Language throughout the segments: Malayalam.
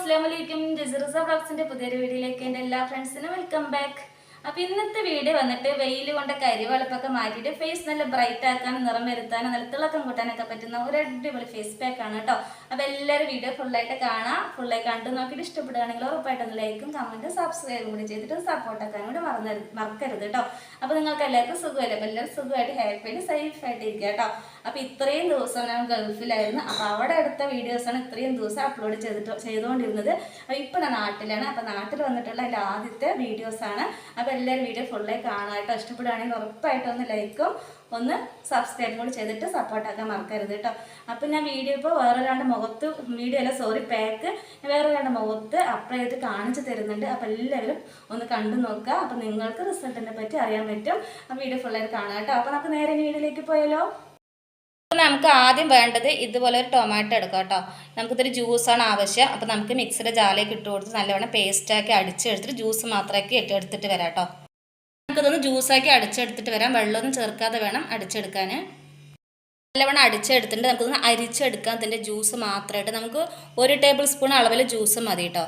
അസ്സാം വലൈക്കും ജസിറസ ബ്ലോഗ്സിന്റെ പുതിയൊരു വീഡിയോയിലേക്ക് എന്റെ എല്ലാ ഫ്രണ്ട്സിനും വെൽക്കം ബാക്ക് അപ്പൊ ഇന്നത്തെ വീഡിയോ വന്നിട്ട് വെയിൽ കൊണ്ട് കരിവളപ്പൊക്കെ മാറ്റിയിട്ട് ഫേസ് നല്ല ബ്രൈറ്റ് ആക്കാനും നിറം വരുത്താനും നല്ല തിളക്കം കൂട്ടാനൊക്കെ പറ്റുന്ന ഒരു അടിപൊളി ഫേസ് പാക്ക് ആണ് കേട്ടോ. അപ്പൊ എല്ലാവരും വീഡിയോ ഫുള്ളായിട്ട് കാണാം. ഫുള്ളായി കണ്ടു നോക്കിയിട്ട് ഇഷ്ടപ്പെടുകയാണെങ്കിൽ ഉറപ്പായിട്ടും ലൈക്കും കമന്റും സബ്സ്ക്രൈബും കൂടി ചെയ്തിട്ട് സപ്പോർട്ട് ആക്കാനും കൂടി മറന്നരുത് മറക്കരുത് കേട്ടോ. അപ്പൊ നിങ്ങൾക്ക് എല്ലാവർക്കും സുഖമല്ലേ? അപ്പൊ എല്ലാവരും സുഖമായിട്ട് ഹാപ്പിയായിട്ട് സേഫ് ആയിട്ട് ഇരിക്കുക കേട്ടോ. അപ്പൊ ഇത്രയും ദിവസം ഞാൻ ഗൾഫിലായിരുന്നു. അപ്പൊ അവിടെ എടുത്ത വീഡിയോസാണ് ഇത്രയും ദിവസം അപ്ലോഡ് ചെയ്തിട്ട് ചെയ്തുകൊണ്ടിരുന്നത്. അപ്പൊ ഇപ്പൊ ഞാൻ നാട്ടിലാണ്. അപ്പൊ നാട്ടിൽ വന്നിട്ടുള്ള എന്റെ ആദ്യത്തെ വീഡിയോസാണ് അപ്പൊ എല്ലാവരും വീഡിയോ ഫുള്ളായി കാണാട്ടോ ഇഷ്ടപ്പെടുകയാണെങ്കിൽ ഉറപ്പായിട്ടും ഒന്ന് ലൈക്കും ഒന്ന് സബ്സ്ക്രൈബും കൂടി ചെയ്തിട്ട് സപ്പോർട്ടാക്കാൻ മറക്കരുത് കേട്ടോ. അപ്പം ഞാൻ വീഡിയോ ഇപ്പോൾ വേറൊരാളുടെ മുഖത്ത് വീഡിയോ അല്ല സോറി പാക്ക് വേറൊരാളുടെ മുഖത്ത് അപ്ലൈ ചെയ്ത് കാണിച്ചു തരുന്നുണ്ട്. അപ്പം എല്ലാവരും ഒന്ന് കണ്ടു നോക്കുക. അപ്പം നിങ്ങൾക്ക് റിസൾട്ടിനെ പറ്റി അറിയാൻ പറ്റും. വീഡിയോ ഫുള്ളായിട്ട് കാണാം കേട്ടോ. അപ്പം നമുക്ക് നേരെ വീഡിയോയിലേക്ക് പോയാലോ? അപ്പോൾ നമുക്ക് ആദ്യം വേണ്ടത് ഇതുപോലെ ഒരു ടൊമാറ്റോ എടുക്കാം കേട്ടോ. നമുക്കിതൊരു ജ്യൂസാണ് ആവശ്യം. അപ്പോൾ നമുക്ക് മിക്സിയുടെ ജാലേക്ക് ഇട്ട് കൊടുത്ത് നല്ലവണ്ണം പേസ്റ്റാക്കി അടിച്ചെടുത്തിട്ട് ജ്യൂസ് മാത്രമാക്കി ഇട്ട് എടുത്തിട്ട് വരാം കേട്ടോ. നമുക്കിതൊന്ന് ജ്യൂസാക്കി അടിച്ചെടുത്തിട്ട് വരാം. വെള്ളമൊന്നും ചേർക്കാതെ വേണം അടിച്ചെടുക്കാൻ നല്ലവണ്ണം അടിച്ചെടുത്തിട്ട് നമുക്കൊന്ന് അരിച്ചെടുക്കാം. ഇതിന്റെ ജ്യൂസ് മാത്രമായിട്ട്. നമുക്ക് ഒരു ടേബിൾ സ്പൂൺ അളവിൽ ജ്യൂസ് മതി കേട്ടോ.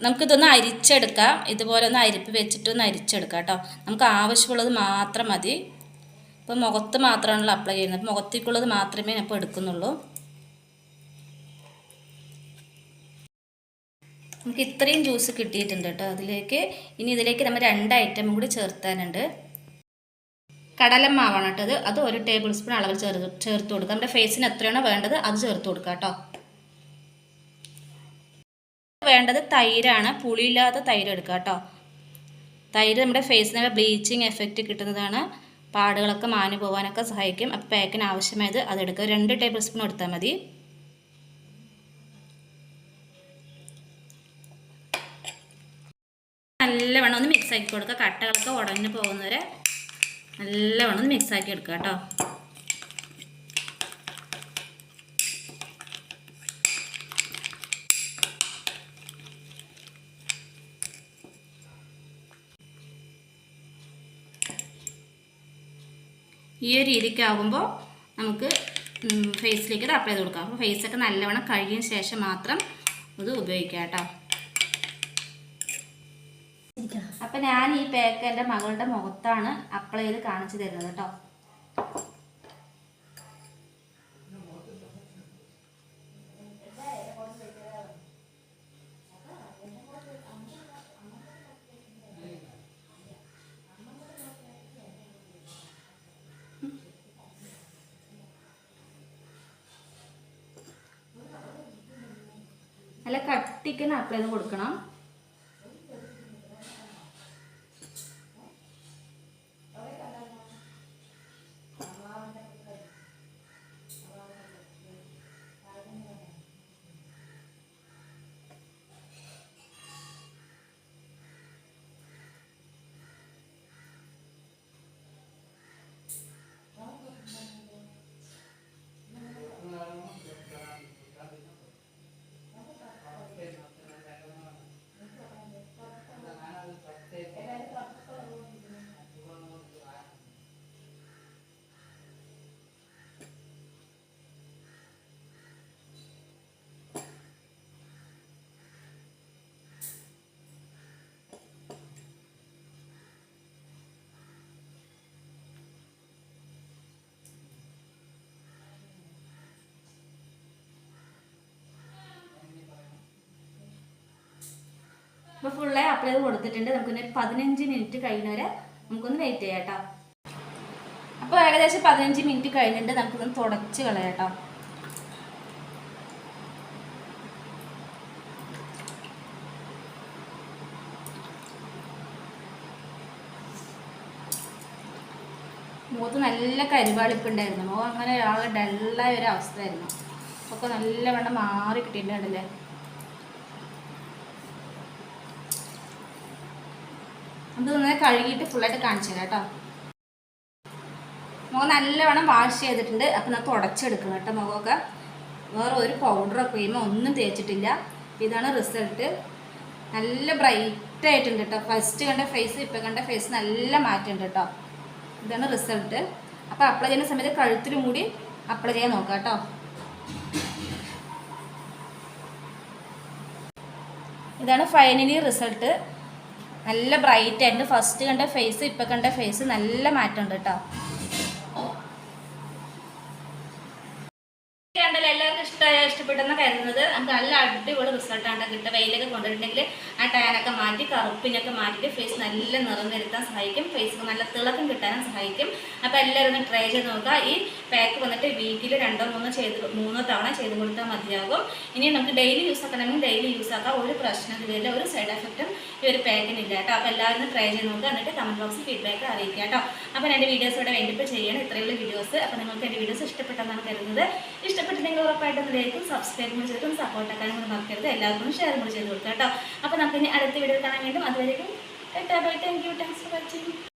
നമുക്കിതൊന്ന് അരിച്ചെടുക്കാം. ഇതുപോലെ ഒന്ന് അരിപ്പ് വെച്ചിട്ടൊന്ന് അരിച്ചെടുക്കാം കേട്ടോ. നമുക്ക് ആവശ്യമുള്ളത് മാത്രം മതി. ഇപ്പോൾ മുഖത്ത് മാത്രമാണല്ലോ അപ്ലൈ ചെയ്യുന്നത്. അപ്പോൾ മുഖത്തേക്കുള്ളത് മാത്രമേ ഞാൻ ഇപ്പോൾ എടുക്കുന്നുള്ളൂ. നമുക്ക് ഇത്രയും ജ്യൂസ് കിട്ടിയിട്ടുണ്ട് കേട്ടോ അതിലേക്ക്. ഇനി ഇതിലേക്ക് നമ്മൾ രണ്ട് ഐറ്റം കൂടി ചേർത്താനുണ്ട്. കടലമാവാണ് കേട്ടോ അത് അത് ഒരു ടേബിൾ സ്പൂൺ അളവിൽ ചേർത്ത് ചേർത്ത് കൊടുക്കുക നമ്മുടെ ഫേസിന് എത്രയാണോ വേണ്ടത് അത് ചേർത്ത് കൊടുക്കുക കേട്ടോ. വേണ്ടത് തൈരാണ്. പുളിയില്ലാത്ത തൈര് എടുക്കുക കേട്ടോ. തൈര് നമ്മുടെ ഫേസിന് ബ്ലീച്ചിങ് എഫക്റ്റ് കിട്ടുന്നതാണ്. പാടുകളൊക്കെ മാഞ്ഞു പോകാനൊക്കെ സഹായിക്കും. അപ്പോൾ പാക്കിന് ആവശ്യമായത് അതെടുക്കുക രണ്ട് ടേബിൾ സ്പൂൺ എടുത്താൽ മതി. നല്ലവണ്ണം ഒന്ന് മിക്സ് ആക്കി കൊടുക്കുക. കട്ടകളൊക്കെ ഉടഞ്ഞു പോകുന്നവരെ നല്ലവണ്ണം ഒന്ന് മിക്സ് ആക്കി എടുക്കുക കേട്ടോ. ഈ ഒരു രീതിക്കാകുമ്പോൾ നമുക്ക് ഫേസിലേക്ക് ഇത് അപ്ലൈ ചെയ്ത് കൊടുക്കാം. അപ്പോൾ ഫേസൊക്കെ നല്ലവണ്ണം കഴുകിയ ശേഷം മാത്രം ഇത് ഉപയോഗിക്കാം കേട്ടോ. അപ്പം ഞാൻ ഈ പാക്ക് എന്റെ മകളുടെ മുഖത്താണ് അപ്ലൈ ചെയ്ത് കാണിച്ചു തരുന്നത് കേട്ടോ. നല്ല കട്ടിക്ക് അപ്ലൈ ചെയ്ത് കൊടുക്കണം. അപ്പോൾ ഫുള്ളായി അപ്ലൈ കൊടുത്തിട്ടുണ്ട്. നമുക്കൊന്ന് പതിനഞ്ച് മിനിറ്റ് കഴിഞ്ഞവരെ നമുക്കൊന്ന് വെയിറ്റ് ചെയ്യാം കേട്ടോ. അപ്പോൾ ഏകദേശം പതിനഞ്ച് മിനിറ്റ് കഴിഞ്ഞിട്ട് നമുക്കൊന്ന് തുടച്ച് കളയാം കേട്ടോ. മുഖത്ത് നല്ല കരിവാളിപ്പുണ്ടായിരുന്നു. മുഖം അങ്ങനെ ആകെ ഡല്ലായ ഒരു അവസ്ഥയായിരുന്നു. ഒക്കെ നല്ലവണ്ണം മാറി കിട്ടിയിട്ടുണ്ടല്ലേ അത് നന്നായി കഴുകിയിട്ട് ഫുള്ളായിട്ട് കാണിച്ചു തരാം കേട്ടോ. മുഖം നല്ലവണ്ണം വാഷ് ചെയ്തിട്ടുണ്ട്. അപ്പം നമുക്ക് തുടച്ചെടുക്കണം കേട്ടോ മുഖമൊക്കെ. വേറെ ഒരു പൗഡറോ ക്രീമോ ഒന്നും തേച്ചിട്ടില്ല. ഇതാണ് റിസൾട്ട് നല്ല ബ്രൈറ്റ് ആയിട്ടുണ്ട് കേട്ടോ. ഫസ്റ്റ് കണ്ട ഫേസ് ഇപ്പം കണ്ട ഫേസ് നല്ല മാറ്റമുണ്ട് കേട്ടോ. ഇതാണ് റിസൾട്ട് അപ്പോൾ അപ്ലൈ ചെയ്യുന്ന സമയത്ത് കഴുത്തിലും കൂടി അപ്ലൈ ചെയ്യാൻ നോക്കാം കേട്ടോ. ഇതാണ് ഫൈനലി റിസൾട്ട് നല്ല ബ്രൈറ്റ് ആയിട്ട് ഫസ്റ്റ് കണ്ട ഫേസ് ഇപ്പം കണ്ട ഫേസ് നല്ല മാറ്റമുണ്ട് കേട്ടോ കണ്ടല്ലോ എല്ലാവർക്കും ഇഷ്ടമായ ഇഷ്ടപ്പെട്ടെന്ന് കരുതുന്നത്. നമുക്ക് നല്ല അടിപൊളി റിസൾട്ടാണ് കിട്ടുക വെയിലൊക്കെ കൊണ്ടിട്ടുണ്ടെങ്കിൽ ആ ടാനൊക്കെ മാറ്റി കറുപ്പിനൊക്കെ മാറ്റിയിട്ട് ഫേസ് നല്ല നിറം വരുത്താൻ സഹായിക്കും ഫേസ് നല്ല തിളക്കം കിട്ടാനും സഹായിക്കും. അപ്പോൾ എല്ലാവരും ഒന്ന് ട്രൈ ചെയ്ത് നോക്കുക. ഈ പാക്ക് വന്നിട്ട് വീക്കിൽ രണ്ടോ മൂന്നോ ചെയ്ത് മൂന്നോ തവണ ചെയ്ത് കൊടുത്താൽ മതിയാകും. ഇനി നമുക്ക് ഡെയിലി യൂസ് ആക്കണമെങ്കിൽ ഡെയിലി യൂസ് ആക്കാം. ഒരു പ്രശ്നം ഇതുവരെ ഒരു സൈഡ് എഫക്റ്റും ഈ ഒരു പാക്കിനില്ല കേട്ടോ. അപ്പോൾ എല്ലാവരും ട്രൈ ചെയ്ത് നോക്കുക. എന്നിട്ട് കമന്റ് ബോക്സിൽ ഫീഡ്ബാക്ക് അറിയിക്കുക കേട്ടോ. അപ്പോൾ എന്റെ വീഡിയോസ് ഇവിടെ വേണ്ടിപ്പോൾ ചെയ്യണം. ഇത്രയുള്ള വീഡിയോസ് അപ്പോൾ നിങ്ങൾക്ക് എന്റെ വീഡിയോസ് ഇഷ്ടപ്പെട്ടെന്നാണ് കരുതുന്നത്. ഇഷ്ടപ്പെട്ടില്ലെങ്കിൽ ഉറപ്പായിട്ടും ലൈക്കും സബ്സ്ക്രൈബും ചെയ്തിട്ടും സപ്പോർട്ട് ആക്കാനും കൂടി മറക്കരുത്. എല്ലാവർക്കും ഷെയർ കൂടി ചെയ്ത് കൊടുക്കുക കേട്ടോ. അപ്പോൾ നമുക്ക് ഇനി അടുത്ത വീഡിയോ കാണാൻ വേണ്ടി അതുവരെയും thank you thanks for watching